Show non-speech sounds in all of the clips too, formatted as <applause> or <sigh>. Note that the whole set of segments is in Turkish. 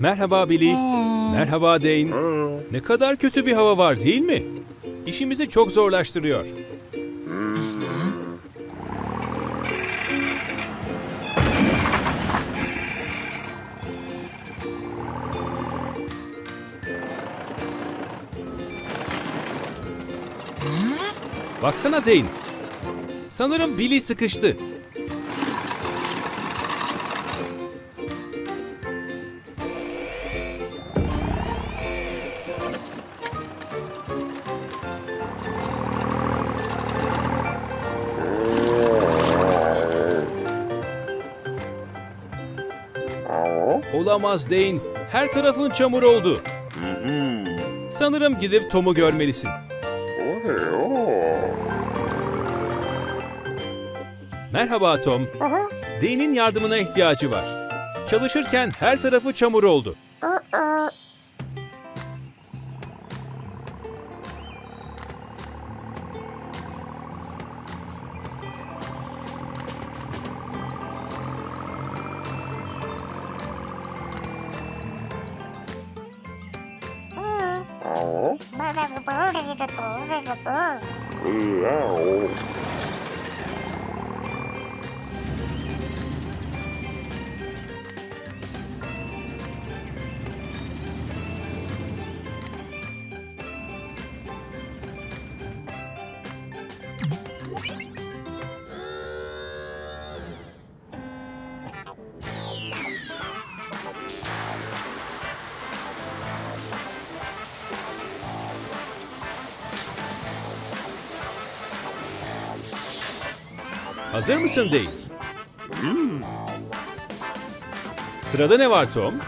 Merhaba Billy. Merhaba Dane. Ne kadar kötü bir hava var değil mi? İşimizi çok zorlaştırıyor. Baksana Dane. Sanırım Billy sıkıştı. Olamaz Dane. Her tarafın çamur oldu. Sanırım gidip Tom'u görmelisin. Merhaba Tom. Dane'in yardımına ihtiyacı var. Çalışırken her tarafı çamur oldu. 모르겠고 모르겠고. 그, 아, 어. Hazır mısın Dane? Sırada ne var Tom? <laughs>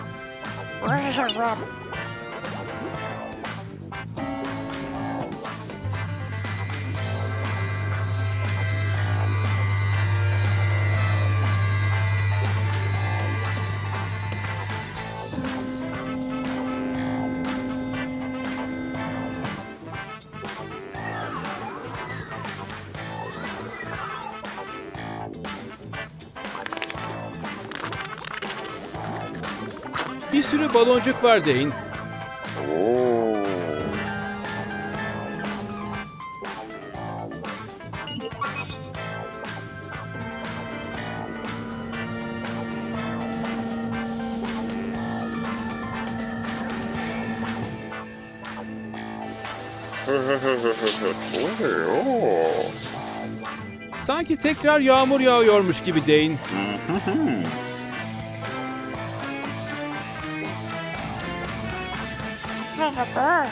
Bir baloncuk var Dane. Sanki tekrar yağmur yağıyormuş gibi Dane.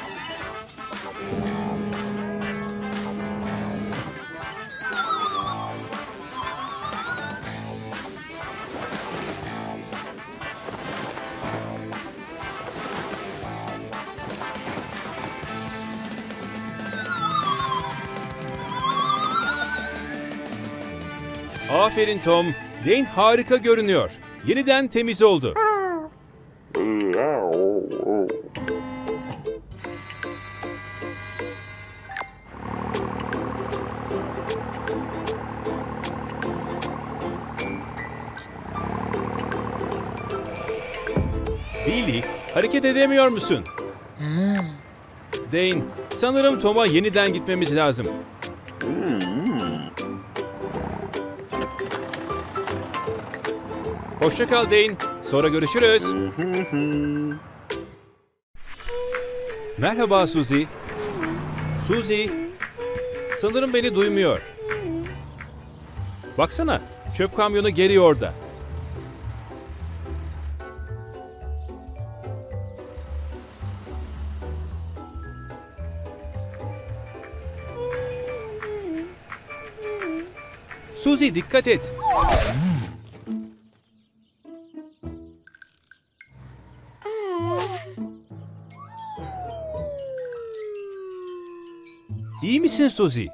Aferin Tom. Dane harika görünüyor. Yeniden temiz oldu. Hareket edemiyor musun? Dane, sanırım Tom'a yeniden gitmemiz lazım. Hoşça kal Dane. Sonra görüşürüz. Merhaba Suzy. Suzy. Sanırım beni duymuyor. Baksana, çöp kamyonu geri orada. Suzy dikkat et. İyi misin Suzy?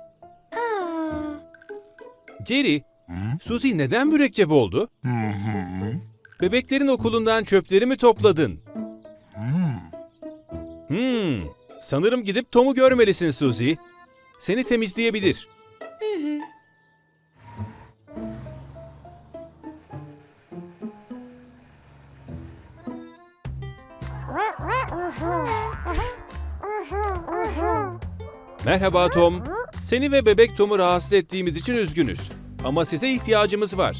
Geri, Suzy neden mürekkep oldu? Bebeklerin okulundan çöpleri mi topladın? Hmm, sanırım gidip Tom'u görmelisin Suzy. Seni temizleyebilir. Merhaba Tom. Seni ve bebek Tom'u rahatsız ettiğimiz için üzgünüz. Ama size ihtiyacımız var.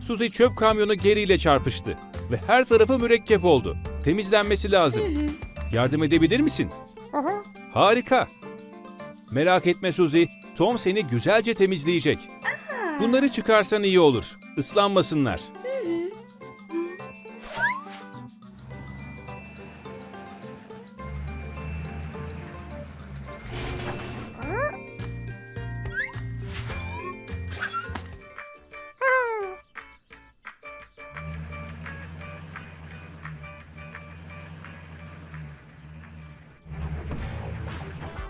Suzy çöp kamyonu geriyle çarpıştı ve her tarafı mürekkep oldu. Temizlenmesi lazım. Yardım edebilir misin? Harika. Merak etme Suzy, Tom seni güzelce temizleyecek. Bunları çıkarsan iyi olur. Islanmasınlar.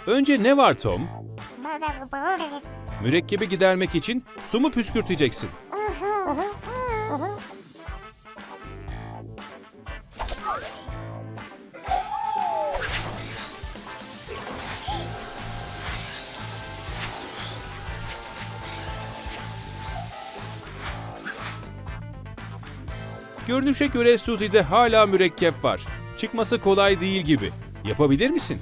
Önce ne var Tom? Mürekkebi gidermek için su mu püskürteceksin? Görünüşe göre Suzy'de hala mürekkep var. Çıkması kolay değil gibi. Yapabilir misin?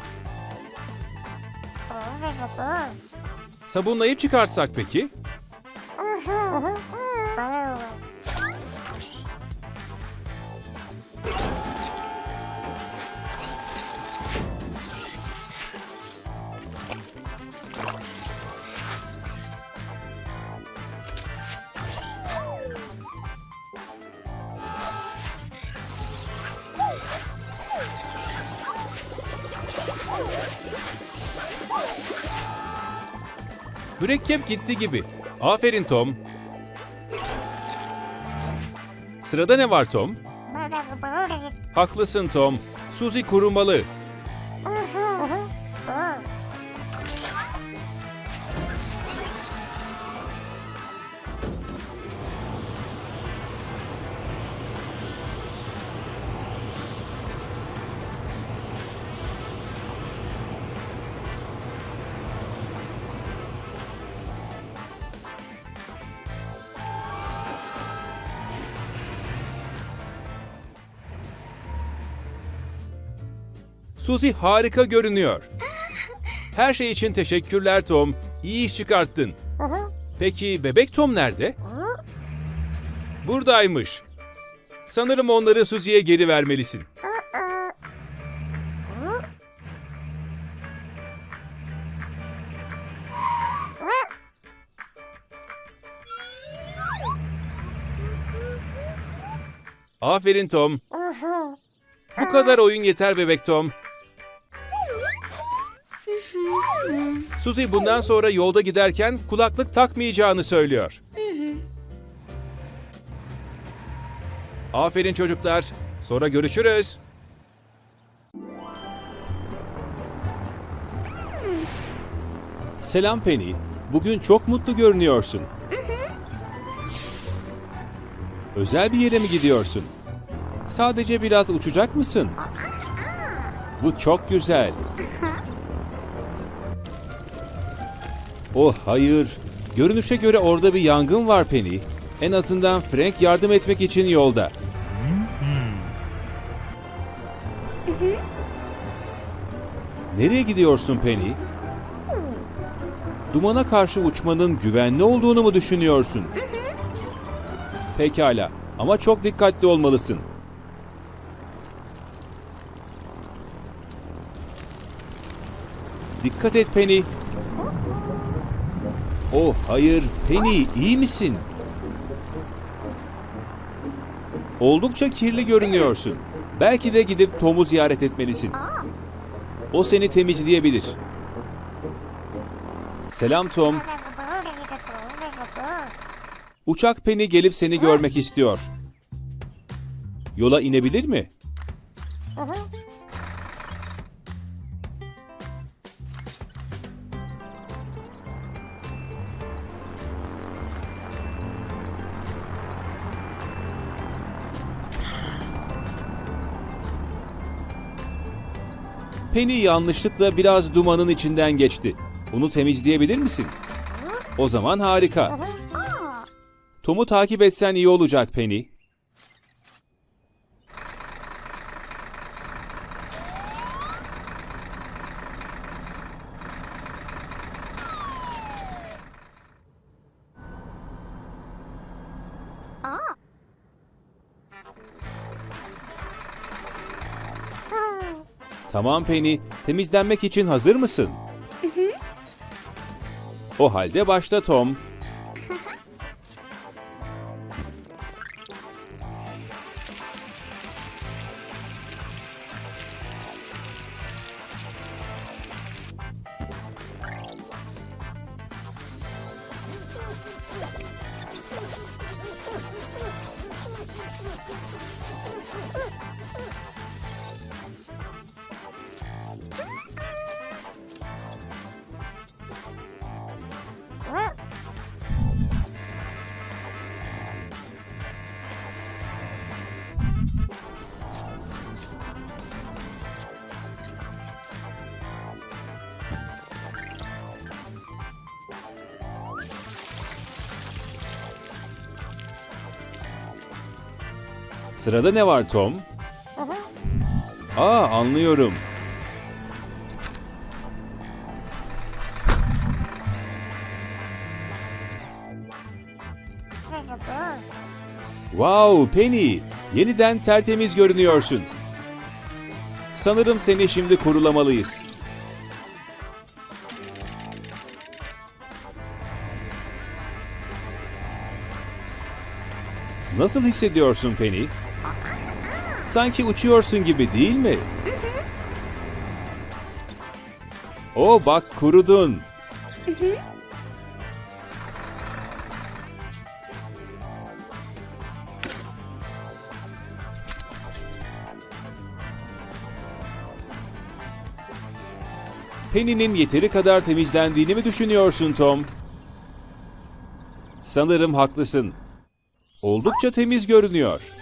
Sabunlayıp çıkartsak peki? Mürekkep gitti gibi. Aferin Tom. Sırada ne var Tom? <laughs> Haklısın Tom. Suzy kurumalı. Suzy harika görünüyor. Her şey için teşekkürler Tom. İyi iş çıkarttın. Peki bebek Tom nerede? Buradaymış. Sanırım onları Suzy'ye geri vermelisin. Aferin Tom. Bu kadar oyun yeter bebek Tom. Suzy bundan sonra yolda giderken kulaklık takmayacağını söylüyor. Aferin çocuklar. Sonra görüşürüz. Selam Penny. Bugün çok mutlu görünüyorsun. Özel bir yere mi gidiyorsun? Sadece biraz uçacak mısın? Bu çok güzel. Oh hayır. Görünüşe göre orada bir yangın var Penny. En azından Frank yardım etmek için yolda. Nereye gidiyorsun Penny? Dumana karşı uçmanın güvenli olduğunu mu düşünüyorsun? Pekala ama çok dikkatli olmalısın. Dikkat et Penny. Oh hayır Penny iyi misin? Oldukça kirli görünüyorsun. Belki de gidip Tom'u ziyaret etmelisin. O seni temizleyebilir. Selam Tom. Uçak Penny gelip seni görmek istiyor. Yola inebilir mi? Penny yanlışlıkla biraz dumanın içinden geçti. Onu temizleyebilir misin? O zaman harika. Tom'u takip etsen iyi olacak Penny. Tamam Penny, temizlenmek için hazır mısın? O halde başla Tom. Sırada ne var Tom? Aa anlıyorum. Wow Penny, yeniden tertemiz görünüyorsun. Sanırım seni şimdi kurulamalıyız. Nasıl hissediyorsun Penny? Sanki uçuyorsun gibi değil mi? O bak kurudun. Penny'nin yeteri kadar temizlendiğini mi düşünüyorsun Tom? Sanırım haklısın. Oldukça temiz görünüyor.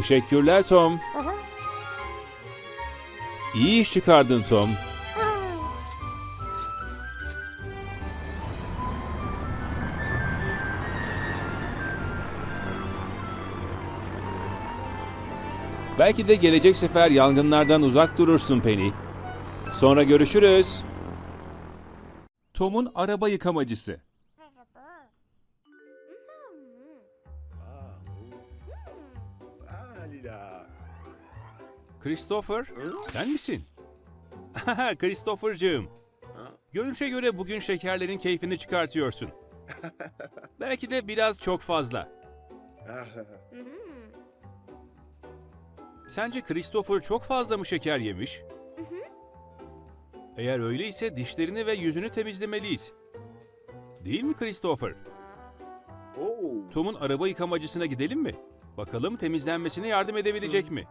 Teşekkürler Tom. İyi iş çıkardın Tom. Belki de gelecek sefer yangınlardan uzak durursun Penny. Sonra görüşürüz. Tom'un araba yıkamacısı. Christopher, sen misin? <laughs> Christopher'cığım. Görünüşe göre bugün şekerlerin keyfini çıkartıyorsun. <laughs> Belki de biraz çok fazla. <laughs> Sence Christopher çok fazla mı şeker yemiş? Eğer öyleyse dişlerini ve yüzünü temizlemeliyiz. Değil mi Christopher? Tom'un araba yıkamacısına gidelim mi? Bakalım temizlenmesine yardım edebilecek mi?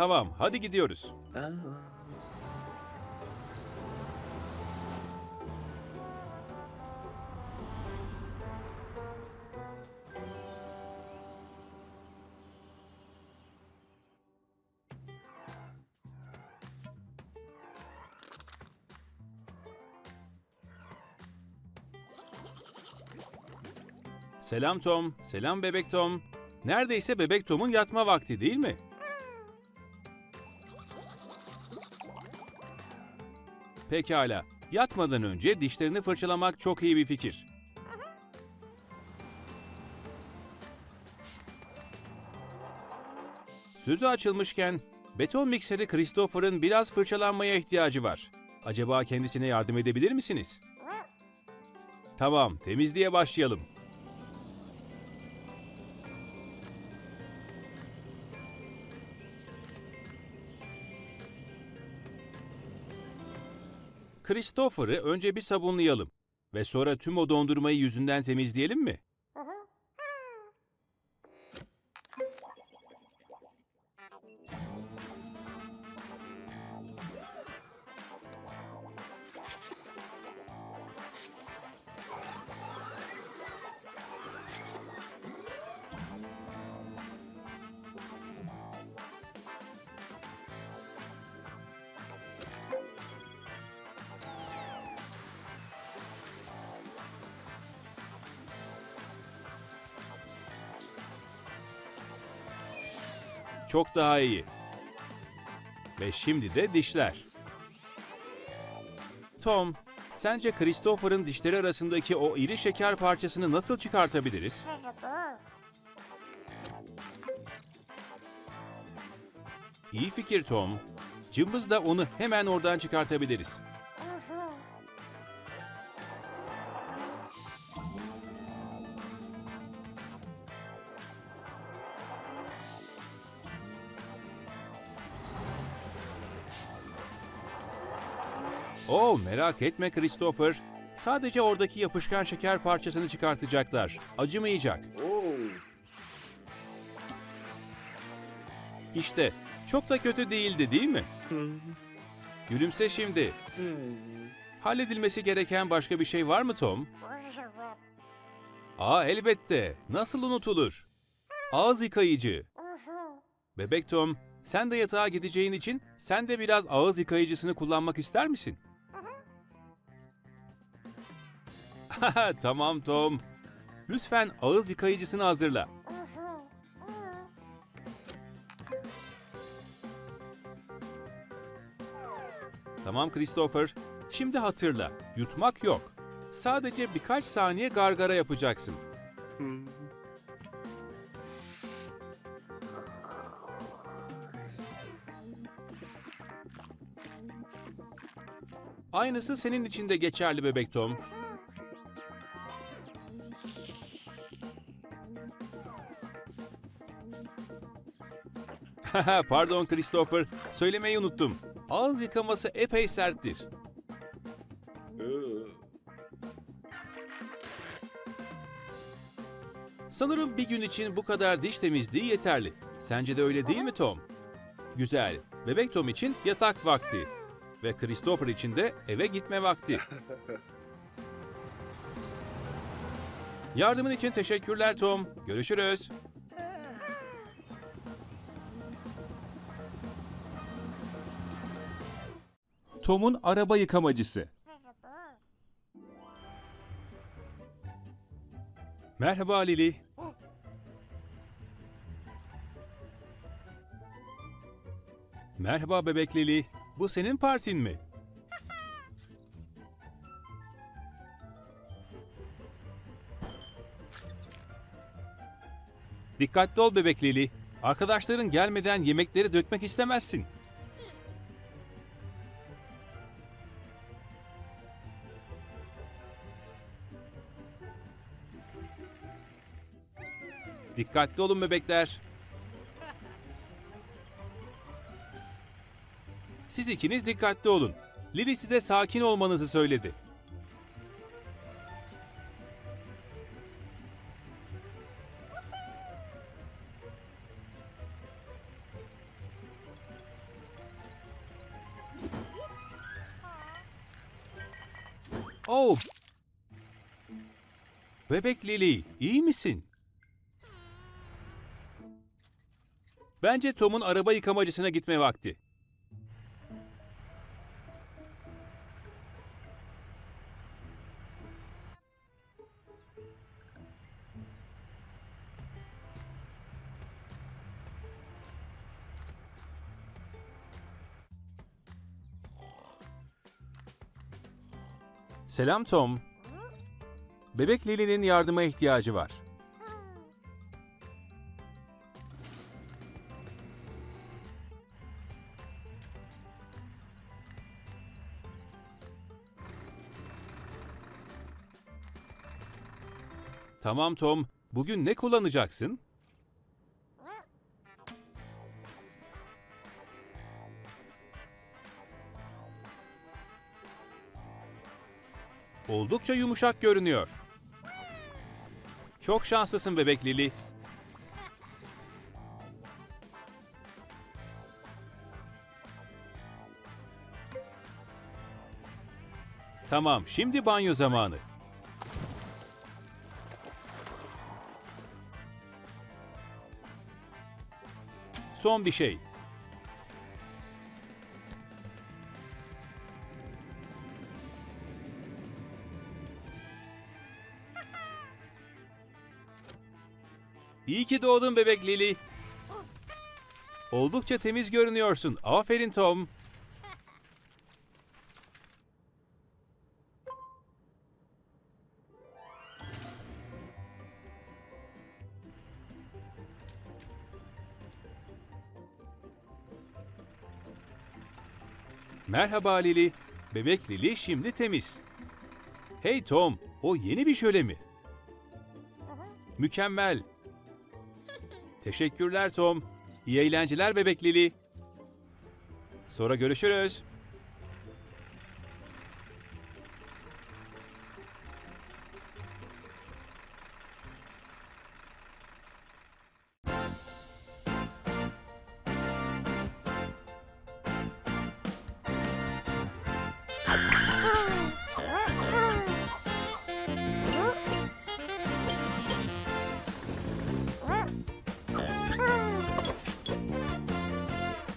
Tamam, hadi gidiyoruz. Selam Tom, selam bebek Tom. Neredeyse bebek Tom'un yatma vakti değil mi? Pekala. Yatmadan önce dişlerini fırçalamak çok iyi bir fikir. Sözü açılmışken beton mikseri Christopher'ın biraz fırçalanmaya ihtiyacı var. Acaba kendisine yardım edebilir misiniz? Tamam, temizliğe başlayalım. Christopher'ı önce bir sabunlayalım ve sonra tüm o dondurmayı yüzünden temizleyelim mi? Çok daha iyi. Ve şimdi de dişler. Tom, sence Christopher'ın dişleri arasındaki o iri şeker parçasını nasıl çıkartabiliriz? İyi fikir Tom. Cımbızla onu hemen oradan çıkartabiliriz. Merak etme Christopher. Sadece oradaki yapışkan şeker parçasını çıkartacaklar. Acımayacak. İşte çok da kötü değildi değil mi? Gülümse şimdi. Halledilmesi gereken başka bir şey var mı Tom? Aa elbette. Nasıl unutulur? Ağız yıkayıcı. Bebek Tom, sen de yatağa gideceğin için sen de biraz ağız yıkayıcısını kullanmak ister misin? <laughs> tamam Tom. Lütfen ağız yıkayıcısını hazırla. Tamam Christopher. Şimdi hatırla. Yutmak yok. Sadece birkaç saniye gargara yapacaksın. Aynısı senin için de geçerli bebek Tom. <laughs> Pardon Christopher, söylemeyi unuttum. Ağız yıkaması epey serttir. Sanırım bir gün için bu kadar diş temizliği yeterli. Sence de öyle değil mi Tom? Güzel. Bebek Tom için yatak vakti. Ve Christopher için de eve gitme vakti. <laughs> Yardımın için teşekkürler Tom. Görüşürüz. Tom'un araba yıkamacısı. Merhaba Lili. Merhaba bebek Lili. Bu senin partin mi? Dikkatli ol bebek Lili. Arkadaşların gelmeden yemekleri dökmek istemezsin. Dikkatli olun bebekler. Siz ikiniz dikkatli olun. Lili size sakin olmanızı söyledi. Oh! Bebek Lili, iyi misin? Bence Tom'un araba yıkamacısına gitme vakti. Selam Tom. Bebek Lili'nin yardıma ihtiyacı var. Tamam Tom, bugün ne kullanacaksın? Oldukça yumuşak görünüyor. Çok şanslısın bebek Lili. Tamam, şimdi banyo zamanı. Son bir şey. İyi ki doğdun bebek Lili. Oldukça temiz görünüyorsun. Aferin Tom. Merhaba Lili. Bebek Lili şimdi temiz. Hey Tom, o yeni bir şöle mi? Mükemmel. Teşekkürler Tom. İyi eğlenceler bebek Lili. Sonra görüşürüz.